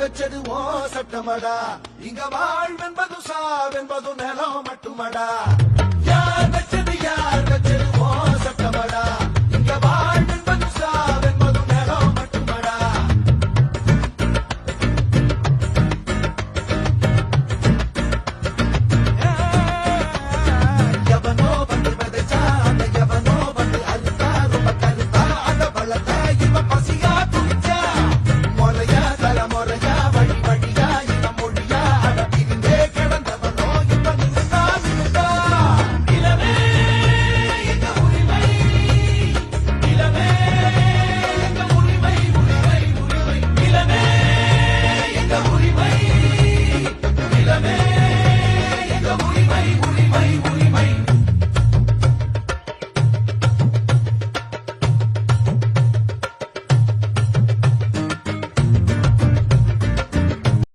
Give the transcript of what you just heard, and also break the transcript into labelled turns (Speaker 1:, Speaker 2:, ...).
Speaker 1: வச்சது ஓ சட்டமடா. இங்க வாழ்வென்பது சாவென்பது நிலம் மட்டுமடா.